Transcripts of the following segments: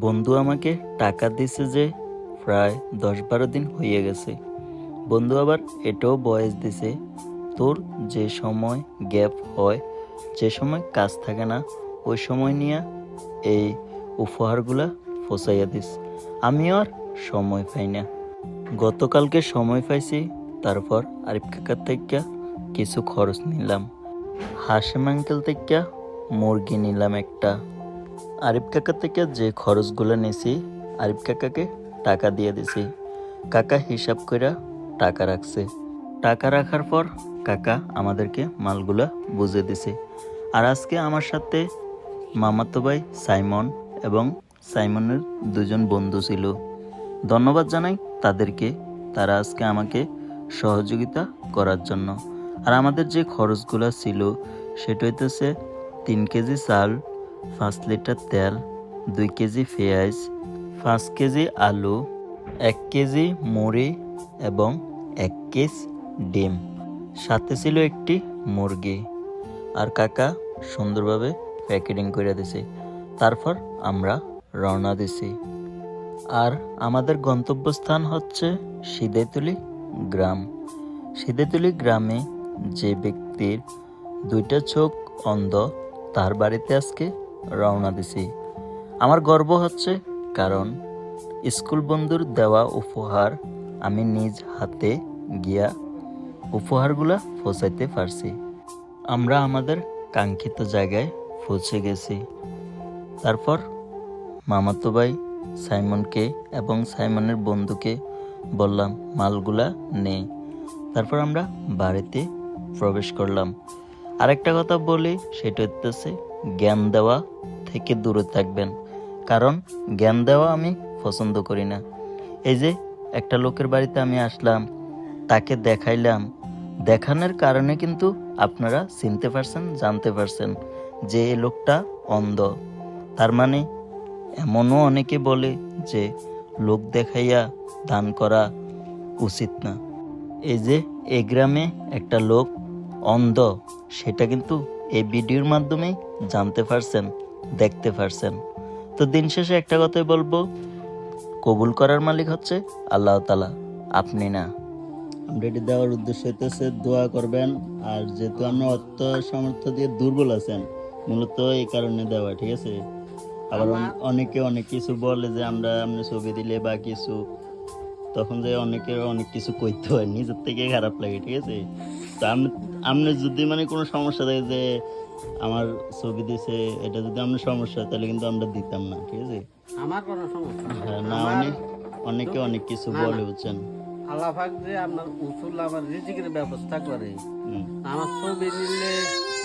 বন্ধু আমাকে টাকা দিছে যে প্রায় দশ বারো দিন হয়ে গেছে। বন্ধু আবার এটাও বয়স দিছে। তোর যে সময় গ্যাপ হয়, যে সময় কাজ থাকে না, ওই সময় নিয়ে এই উপহারগুলা ফসাইয়া দিস। আমি আর সময় পাই না। গতকালকে সময় পাইছি, তারপর আরিফ কাকার থেকে কিছু খরচ নিলাম। হাসেম আঙ্কেল থেকে মুরগি নিলাম একটা। আরিফ কাকা থেকে যে খরচগুলো নিয়েছি আরিফ কাকাকে টাকা দিয়ে দিছি। কাকা হিসাব করে টাকা রাখছে। টাকা রাখার পর কাকা আমাদেরকে মালগুলা বুঝে দিছে। আর আজকে আমার সাথে মামাতো ভাই সাইমন এবং সাইমনের দুজন বন্ধু ছিল। ধন্যবাদ জানাই তাদেরকে। তারা আজকে আমাকে সহযোগিতা করার জন্য। আর আমাদের যে খরচগুলো ছিল, সেটা হইতেছে তিন কেজি চাল পাঁচ লিটার তেল, দুই কেজি পেঁয়াজ, পাঁচ কেজি আলু, এক কেজি মুড়ি এবং এক কেজ ডিম। সাথে ছিল একটি মুরগি। আর কাকা সুন্দরভাবে প্যাকেটিং করে দিছে। তারপর আমরা রওনা দিছি। আর আমাদের গন্তব্যস্থান হচ্ছে সিদেতুলি গ্রাম। সিদেতুলি গ্রামে যে ব্যক্তির দুইটা চোখ অন্ধ, তার বাড়িতে আজকে রওনা দিছি। আমার গর্ব হচ্ছে কারণ স্কুল বন্ধুর দেওয়া উপহার আমি নিজ হাতে গিয়া উপহারগুলা পৌঁছাইতে পারছি। আমরা আমাদের কাঙ্ক্ষিত জায়গায় পৌঁছে গেছি। তারপর মামাতো ভাই সাইমনকে এবং সাইমনের বন্ধুকে বললাম, মালগুলা নে। তারপর আমরা বাড়িতে প্রবেশ করলাম। আরেকটা কথা বলি, সেটা হচ্ছে জ্ঞান দেওয়া থেকে দূরে থাকবেন। কারণ জ্ঞান দেওয়া আমি পছন্দ করি না। এই যে একটা লোকের বাড়িতে আমি আসলাম, তাকে দেখাইলাম, দেখানোর কারণে কিন্তু আপনারা চিনতে পারছেন, জানতে পারছেন যে এই লোকটা অন্ধ। তার মানে এমনও অনেকে বলে যে লোক দেখাইয়া দান করা উচিত না। এই যে এই গ্রামে একটা লোক অন্ধ, সেটা কিন্তু এই ভিডিওর মাধ্যমেই জানতে পারছেন দেখতে পারছেন। তো দিন শেষে একটা কথাই বলব কবুল করার মালিক হচ্ছে আল্লাহ তালা আপনি না। আমরা এটি দেওয়ার উদ্দেশ্য হইতেছে দোয়া করবেন আর যেহেতু আমরা অর্থ সামর্থ্য দিয়ে দুর্বল আছেন মূলত এই কারণে দেওয়া ঠিক আছে? আবার অনেকে অনেক কিছু বলে যে আমরা আপনি ছবি দিলে বা কিছু তখন যে অনেকের অনেক কিছু কইতে হয় নিজের থেকে খারাপ লাগে ঠিক আছে? আপনি যদি মানে কোনো সমস্যা থাকে যে আমার ছবি দিছে এটা যদি আপনার সমস্যা তাহলে কিন্তু আমরা দিতাম না ঠিক আছে? আমার কোনো সমস্যা। হ্যাঁ, না আমার অনেক অনেকে অনেক কিছু বলে বুঝছেন? আল্লাহ পাক যে আপনার উসুল আমার রিজিকের ব্যবস্থা করে। আমার ছবি নিলে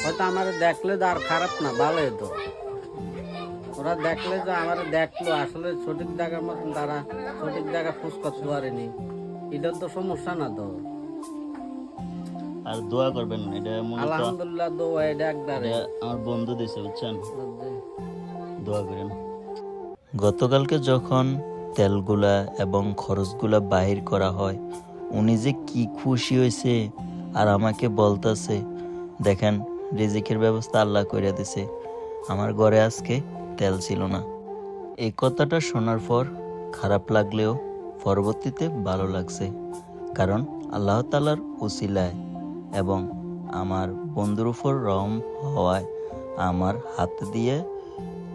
হয়তো আমার দেখলে তো আর খারাপ না ভালোই তো ওরা দেখলে যে আমার দেখল আসলে সঠিক জায়গার মতন তারা সঠিক জায়গা খোঁজ করতে পারেনি। এটার তো সমস্যা না তো। আর দোয়া করবেন এটা আলহামদুলিল্লাহ দো এটা একবারে। এটা আমার বন্ধু দিছে বুঝছেন? দোয়া করেন। গতকালকে যখন তেলগুলা এবং খরচগুলা বাহির করা হয় উনি যে কি খুশি হয়েছে আর আমাকে বলতেছে দেখেন রিজিকের ব্যবস্থা আল্লাহ করে দিছে। আমার ঘরে আজকে তেল ছিল না। এই কথাটা শোনার পর খারাপ লাগলেও পরবর্তীতে ভালো লাগছে। কারণ আল্লাহ তালার উসিলায় এবং আমার বন্ধুর উপর রম হওয়ায় আমার হাত দিয়ে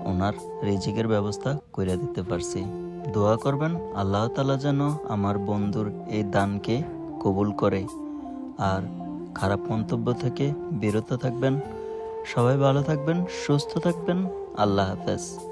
ওনার রিজিকের ব্যবস্থা করে দিতে পারছি। দোয়া করবেন, আল্লাহ তালা যেন আমার বন্ধুর এই দানকে কবুল করে। আর খারাপ মন্তব্য থেকে বিরত থাকবেন। সবাই ভালো থাকবেন, সুস্থ থাকবেন। আল্লাহ হাফেজ।